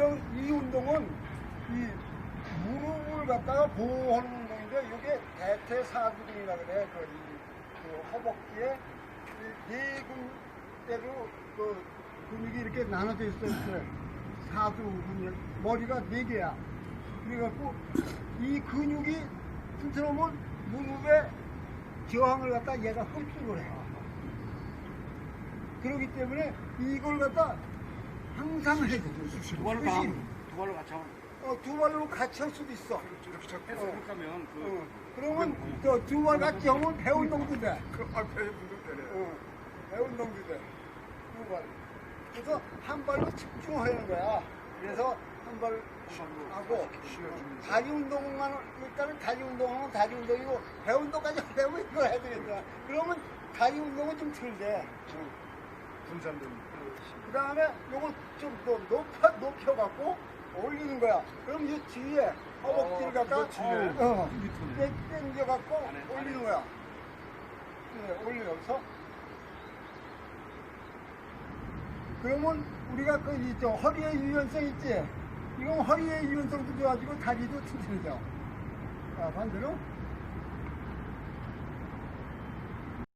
이런 이 운동은 이 무릎을 갖다가 보호하는 운동인데 이게 대퇴사두근이라 그래. 그, 이, 그 허벅지에 이네 군대로 그 근육이 이렇게 나눠져 있어 이렇게 사두근 머리가 네 개야. 그래갖고 이 근육이 튼튼하면 무릎에 저항을 갖다 얘가 흡수를 해. 그렇기 때문에 이걸 갖다 항상 해줘. 두 발로 다, 의심. 두 발로 같이 하면. 어, 두 발로 같이 할 수도 있어. 이렇게 잡고 어. 이렇게 하면 그, 어, 그러면 저 두 발 같이 하면 배운동도 돼. 그 앞에 분들 때려. 어, 배운동도 돼. 두 발. 그래서 한 발로 집중하는 거야. 그래서 한 발 하고 다리 운동만 일단은 다리 운동하면 다리 운동이고 배 운동까지 배우면 이걸 해야 되겠다. 그러면 다리 운동은 좀덜 돼. 분산됩니다. 그 다음에 요걸 좀더 높여, 높여갖고 올리는 거야. 그럼 이 뒤에 허벅지를 어, 갖다 뒤에? 어, 밑으로. 땡- 당겨갖고 안에, 올리는. 거야. 네, 올리면서. 그러면 우리가 그, 이, 저, 허리의 유연성 있지? 이건 허리의 유연성도 좋아지고 다리도 튼튼해져. 자, 반대로.